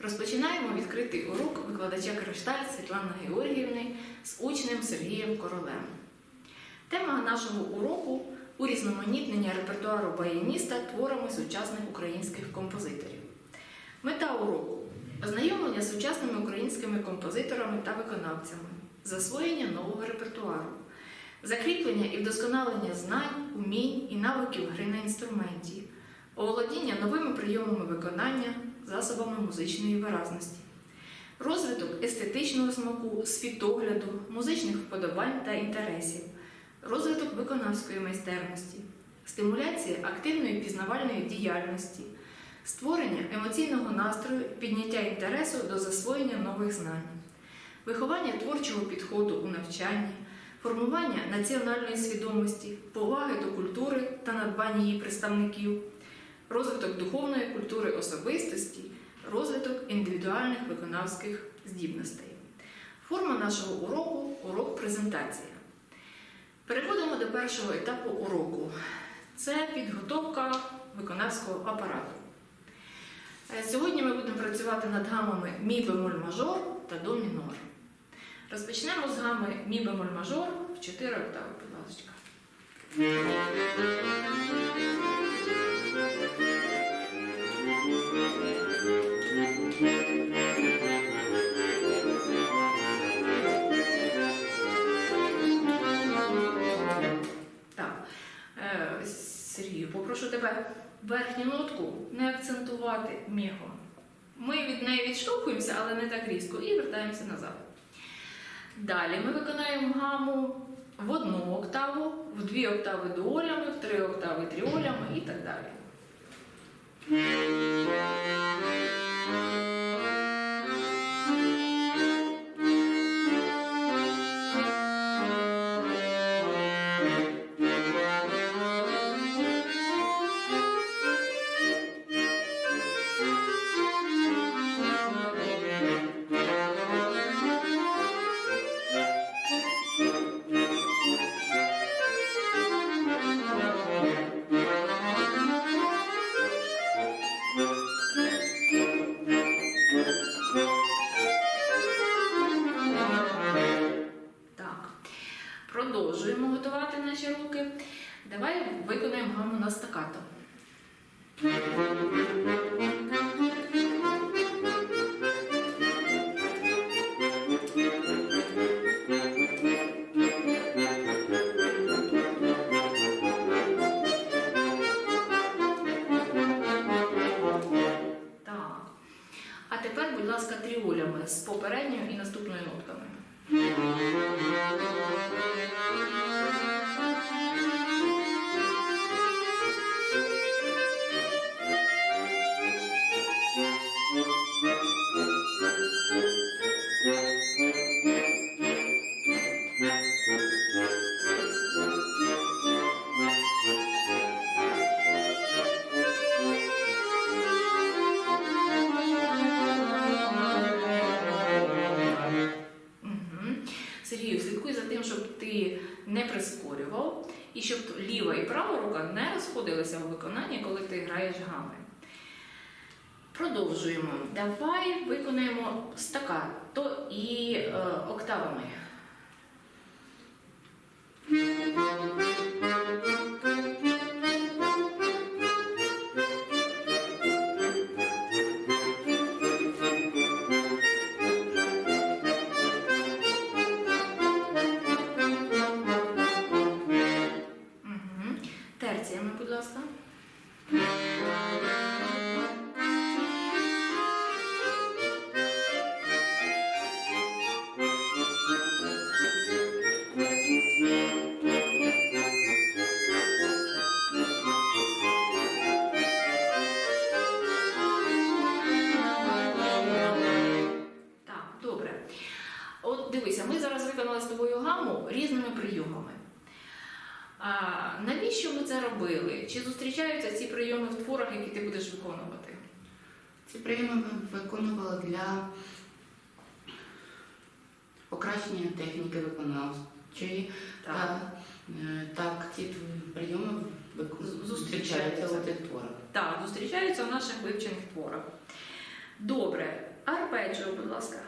Розпочинаємо відкритий урок викладача Кришталь Світлани Георгіївни з учнем Сергієм Королем. Тема нашого уроку урізноманітнення репертуару баяніста творами сучасних українських композиторів. Мета уроку ознайомлення з сучасними українськими композиторами та виконавцями, засвоєння нового репертуару, закріплення і вдосконалення знань, умінь і навиків гри на інструменті, оволодіння новими прийомами виконання, засобами музичної виразності, розвиток естетичного смаку, світогляду, музичних вподобань та інтересів, розвиток виконавської майстерності, стимуляція активної пізнавальної діяльності, створення емоційного настрою, підняття інтересу до засвоєння нових знань, виховання творчого підходу у навчанні, формування національної свідомості, поваги до культури та надбання її представників, розвиток духовної культури особистості, розвиток індивідуальних виконавських здібностей. Форма нашого уроку урок презентація. Переходимо до першого етапу уроку. Це підготовка виконавського апарату. Е, Сьогодні ми будемо працювати над гамами мі бемоль мажор та до мінор. Розпочнемо з гами мі бемоль мажор в 4 октави, будь ласка. Так, е, Сергію, попрошу тебе верхню нотку не акцентувати мігом. Ми від неї відштовхуємося, але не так різко, і вертаємося назад. Далі ми виконаємо гаму в одну октаву, в дві октави дуолями, в три октави тріолями і так далі. Продовжуємо готувати наші руки. Давай виконаємо гаму на стакато. Граєш. Продовжуємо. Давай виконаємо стакато і е, октавами. Прийомами. А навіщо ми це робили? Чи зустрічаються ці прийоми в творах, які ти будеш виконувати? Ці прийоми ми виконували для покращення техніки виконавчої. Так. Та, е, так, ці прийоми зустрічаються. у тих творах. Так, зустрічаються в наших вивчених творах. Добре. Арпеджіо, будь ласка.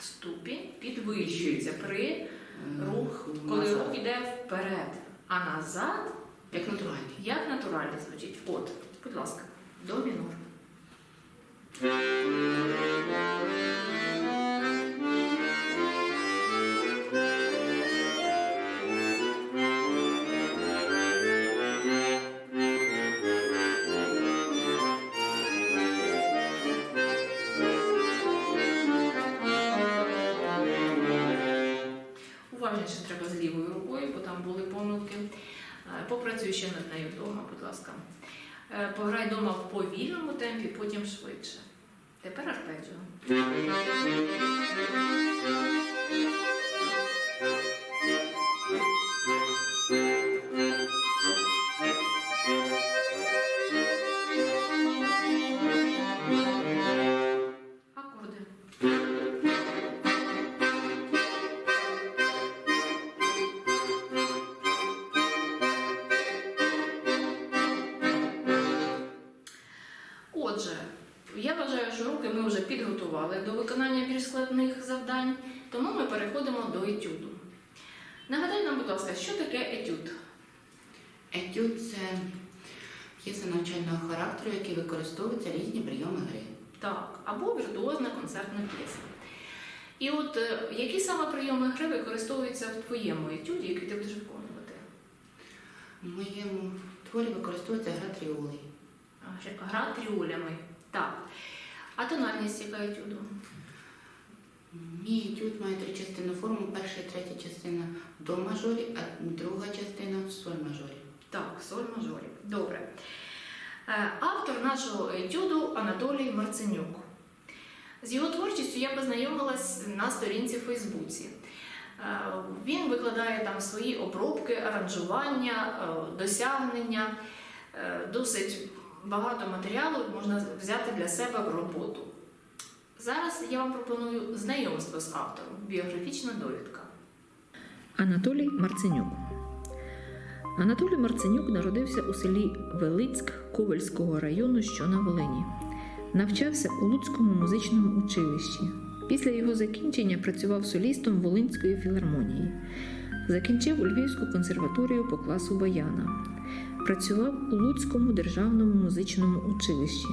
Ступінь підвищується при е, рух, коли назад. рух йде вперед, а назад Як натуральний. як натурально звучить. От, будь ласка, до мінор. В повільному темпі, потім швидше. Тепер арпеджіо. Етюд це п'єса навчального характеру, які використовуються різні прийоми гри. Так, або віртуозна концертна п'єса. І от е, які саме прийоми гри використовуються в твоєму етюді, який ти будеш виконувати? В моєму творі використовується гра тріолей. Гра- тріолями. Так. А тональність яка етюду? Мій етюд має тричастинну форму. Перша і третя частина до мажорі, а друга частина в соль мажорі. Так, соль мажорі. Добре. Е, Автор нашого етюду Анатолій Марценюк. З його творчістю я познайомилась на сторінці в Фейсбуці. Е, Він викладає там свої обробки, аранжування, е, досягнення. Досить багато матеріалу можна взяти для себе в роботу. Зараз я вам пропоную знайомство з автором, біографічна довідка. Анатолій Марценюк. Анатолій Марценюк народився у селі Велицьк Ковальського району, що на Волині. Навчався у Луцькому музичному училищі. Після його закінчення працював солістом Волинської філармонії. Закінчив Львівську консерваторію по класу баяна. Працював у Луцькому державному музичному училищі.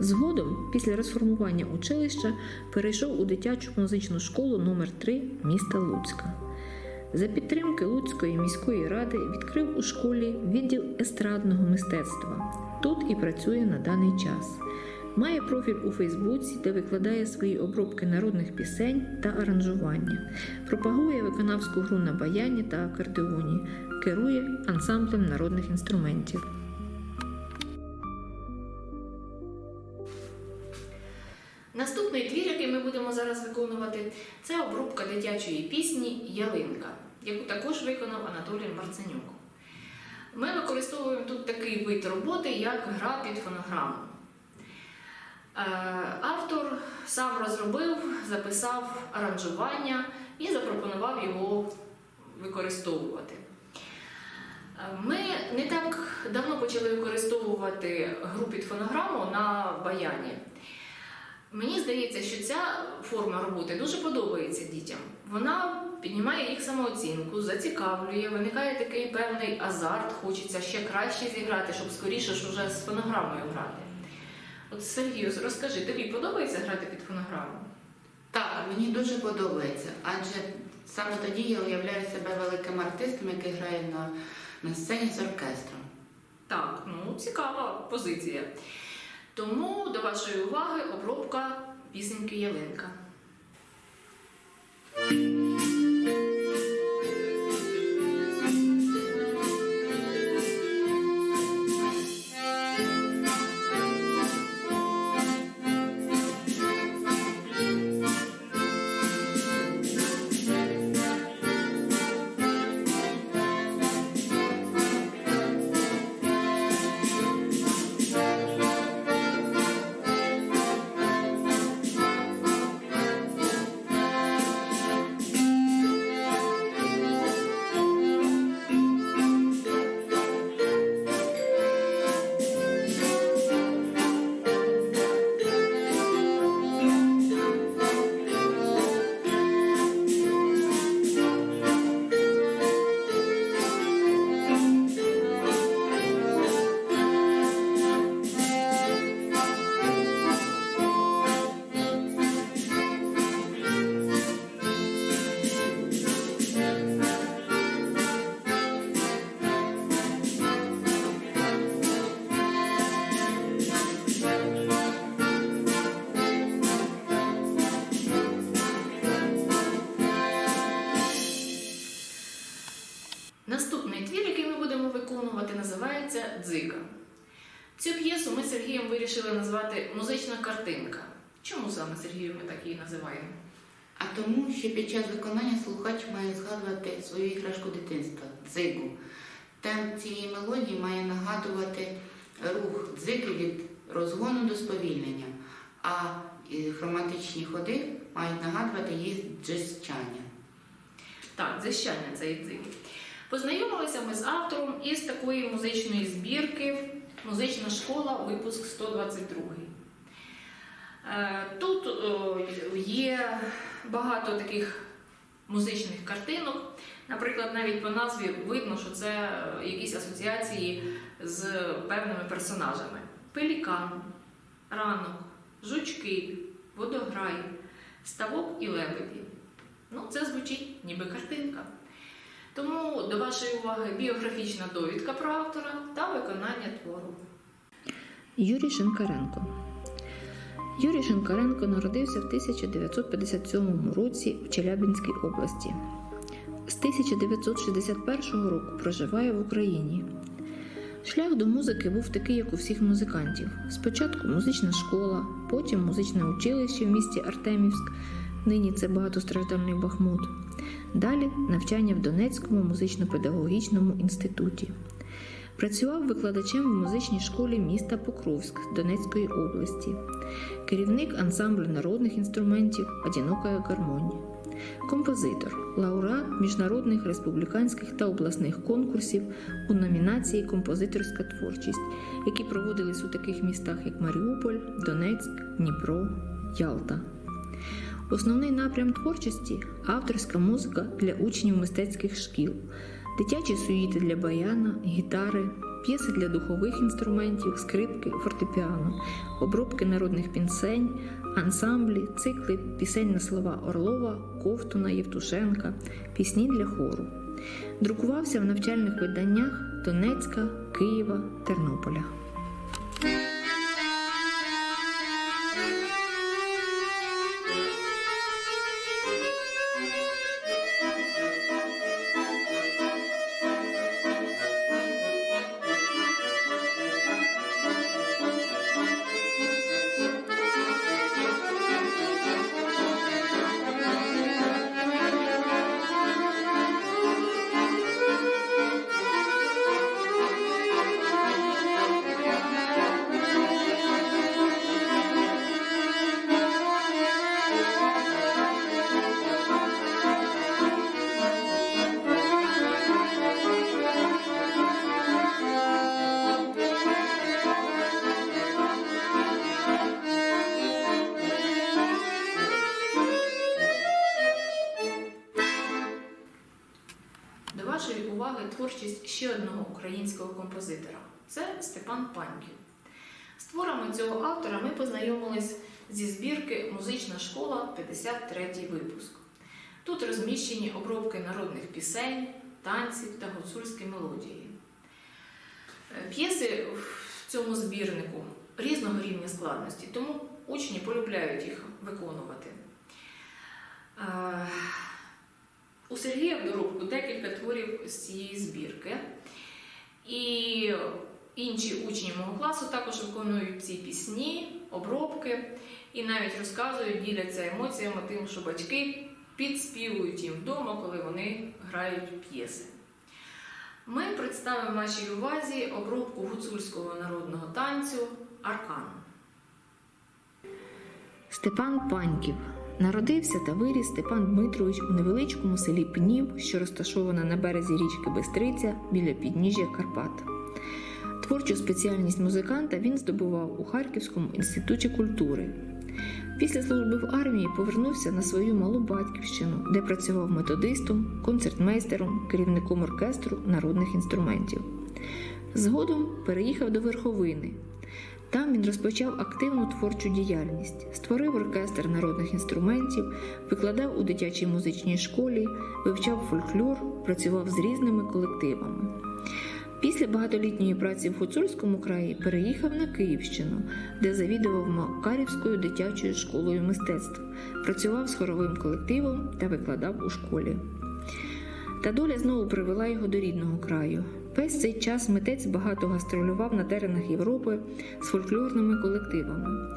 Згодом, після розформування училища, перейшов у дитячу музичну школу номер 3 міста Луцька. За підтримки Луцької міської ради відкрив у школі відділ естрадного мистецтва. Тут і працює на даний час. Має профіль у Фейсбуці, де викладає свої обробки народних пісень та аранжування, пропагує виконавську гру на баяні та акордеоні, керує ансамблем народних інструментів. Зараз виконувати, це обробка дитячої пісні Ялинка, яку також виконав Анатолій Марценюк. Ми використовуємо тут такий вид роботи, як гра під фонограму. Е, Автор сам розробив, записав аранжування і запропонував його використовувати. Е, Ми не так давно почали використовувати гру під фонограму на баяні. Мені здається, що ця форма роботи дуже подобається дітям. Вона піднімає їх самооцінку, зацікавлює, виникає такий певний азарт, хочеться ще краще зіграти, щоб скоріше ж уже з фонограмою грати. От Сергію, розкажи, тобі подобається грати під фонограму? Так, мені дуже подобається, адже саме тоді я уявляю себе великим артистом, який грає на, на сцені з оркестром. Так, ну цікава позиція. Тому до вашої уваги обробка пісеньки Ялинка. Вирішили назвати музична картинка. Чому саме Сергію ми так її називаємо? А тому, що під час виконання слухач має згадувати свою іграшку дитинства дзигу. Темп цієї мелодії має нагадувати рух дзиги від розгону до сповільнення, а хроматичні ходи мають нагадувати її джищання. Так, дзищання цієї дзиги. Познайомилися ми з автором із такої музичної збірки Музична школа, випуск 122. Е, Тут є багато таких музичних картинок. Наприклад, навіть по назві видно, що це е, якісь асоціації з певними персонажами: Пелікан, ранок, жучки, водограй, ставок і лебеді. Ну, це звучить ніби картинка. Тому до вашої уваги біографічна довідка про автора та виконання твору. Юрій Шинкаренко. Юрій Шинкаренко народився в 1957 році в Челябинській області. З 1961 року проживає в Україні. Шлях до музики був такий, як у всіх музикантів. Спочатку музична школа, потім музичне училище в місті Артемівськ, нині це багатостраждальний Бахмут. Далі навчання в Донецькому музично-педагогічному інституті. Працював викладачем в музичній школі міста Покровськ Донецької області, керівник ансамблю народних інструментів Одинокая гармонія, композитор, лауреат міжнародних республіканських та обласних конкурсів у номінації Композиторська творчість, які проводились у таких містах, як Маріуполь, Донецьк, Дніпро, Ялта. Основний напрям творчості авторська музика для учнів мистецьких шкіл, дитячі суїти для баяна, гітари, п'єси для духових інструментів, скрипки, фортепіано, обробки народних пісень, ансамблі, цикли пісень на слова Орлова, Ковтуна, Євтушенка, пісні для хору. Друкувався в навчальних виданнях Донецька, Києва, Тернополя. Ще одного українського композитора це Степан Паньків. З творами цього автора ми познайомились зі збірки Музична школа 53 випуск. Тут розміщені обробки народних пісень, танців та гуцульські мелодії. Е, П'єси в цьому збірнику різного рівня складності, тому учні полюбляють їх виконувати. У Сергія в доробку декілька творів з цієї збірки. І інші учні мого класу також виконують ці пісні, обробки і навіть розказують, діляться емоціями тим, що батьки підспівують їм вдома, коли вони грають п'єси. Ми представимо вашій увазі обробку гуцульського народного танцю Аркан. Степан Паньків народився та виріс Степан Дмитрович у невеличкому селі Пнів, що розташована на березі річки Бестриця біля підніжжя Карпат. Творчу спеціальність музиканта він здобував у Харківському інституті культури. Після служби в армії повернувся на свою малу батьківщину, де працював методистом, концертмейстером, керівником оркестру народних інструментів. Згодом переїхав до Верховини, там він розпочав активну творчу діяльність, створив оркестр народних інструментів, викладав у дитячій музичній школі, вивчав фольклор, працював з різними колективами. Після багатолітньої праці в Гуцульському краї переїхав на Київщину, де завідував Макарівською дитячою школою мистецтв, працював з хоровим колективом та викладав у школі. Та доля знову привела його до рідного краю. Весь цей час митець багато гастролював на теренах Європи з фольклорними колективами.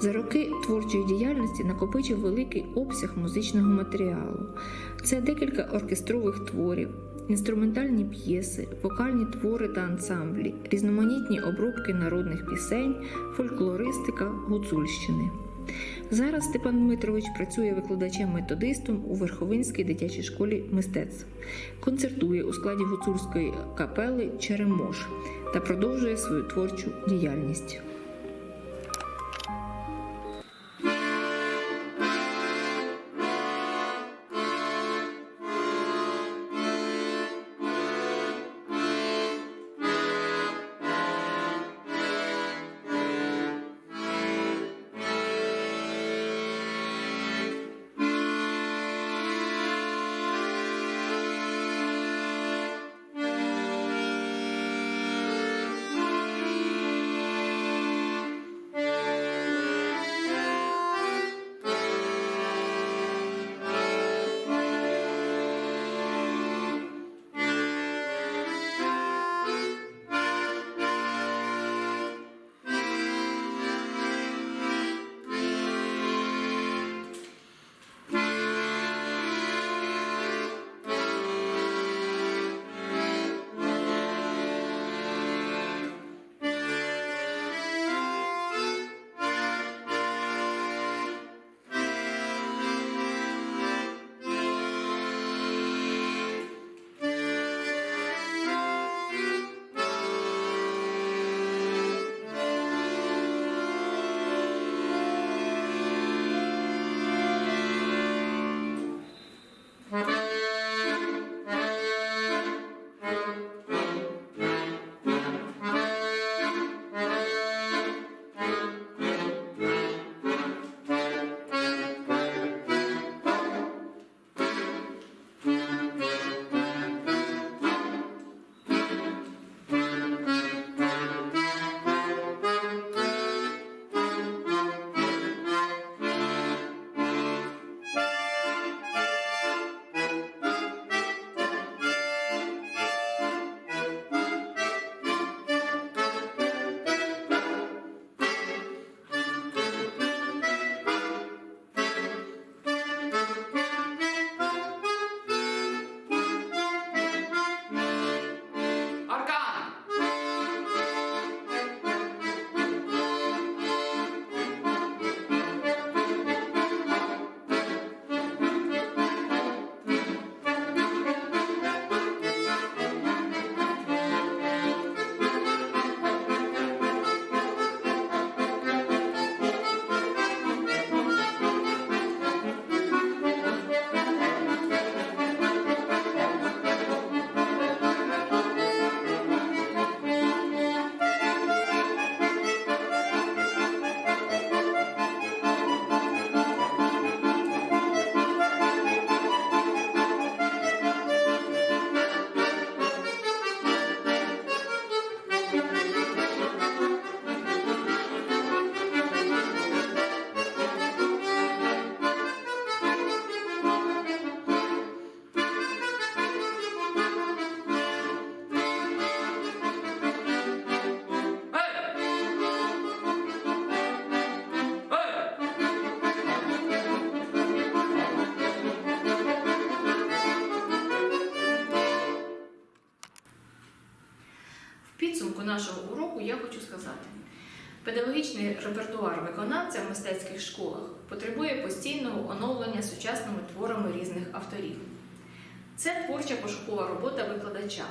За роки творчої діяльності накопичив великий обсяг музичного матеріалу. Це декілька оркестрових творів, інструментальні п'єси, вокальні твори та ансамблі, різноманітні обробки народних пісень, фольклористика Гуцульщини. Зараз Степан Дмитрович працює викладачем-методистом у Верховинській дитячій школі мистецтв, концертує у складі гуцульської капели Черемош та продовжує свою творчу діяльність. Педагогічний репертуар виконавця в мистецьких школах потребує постійного оновлення сучасними творами різних авторів. Це творча пошукова робота викладача.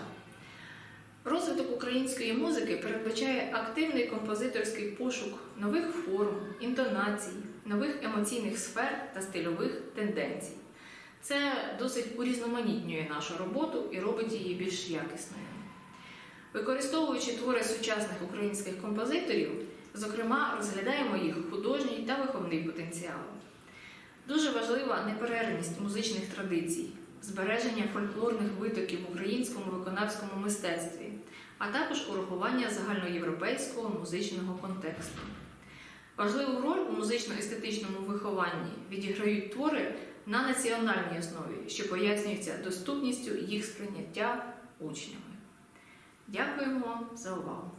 Розвиток української музики передбачає активний композиторський пошук нових форм, інтонацій, нових емоційних сфер та стильових тенденцій. Це досить урізноманітнює нашу роботу і робить її більш якісною. Використовуючи твори сучасних українських композиторів, зокрема, розглядаємо їх художній та виховний потенціал. Дуже важлива неперервність музичних традицій, збереження фольклорних витоків в українському виконавському мистецтві, а також урахування загальноєвропейського музичного контексту. Важливу роль у музично-естетичному вихованні відіграють твори на національній основі, що пояснюється доступністю їх сприйняття учнями. Дякуємо за увагу!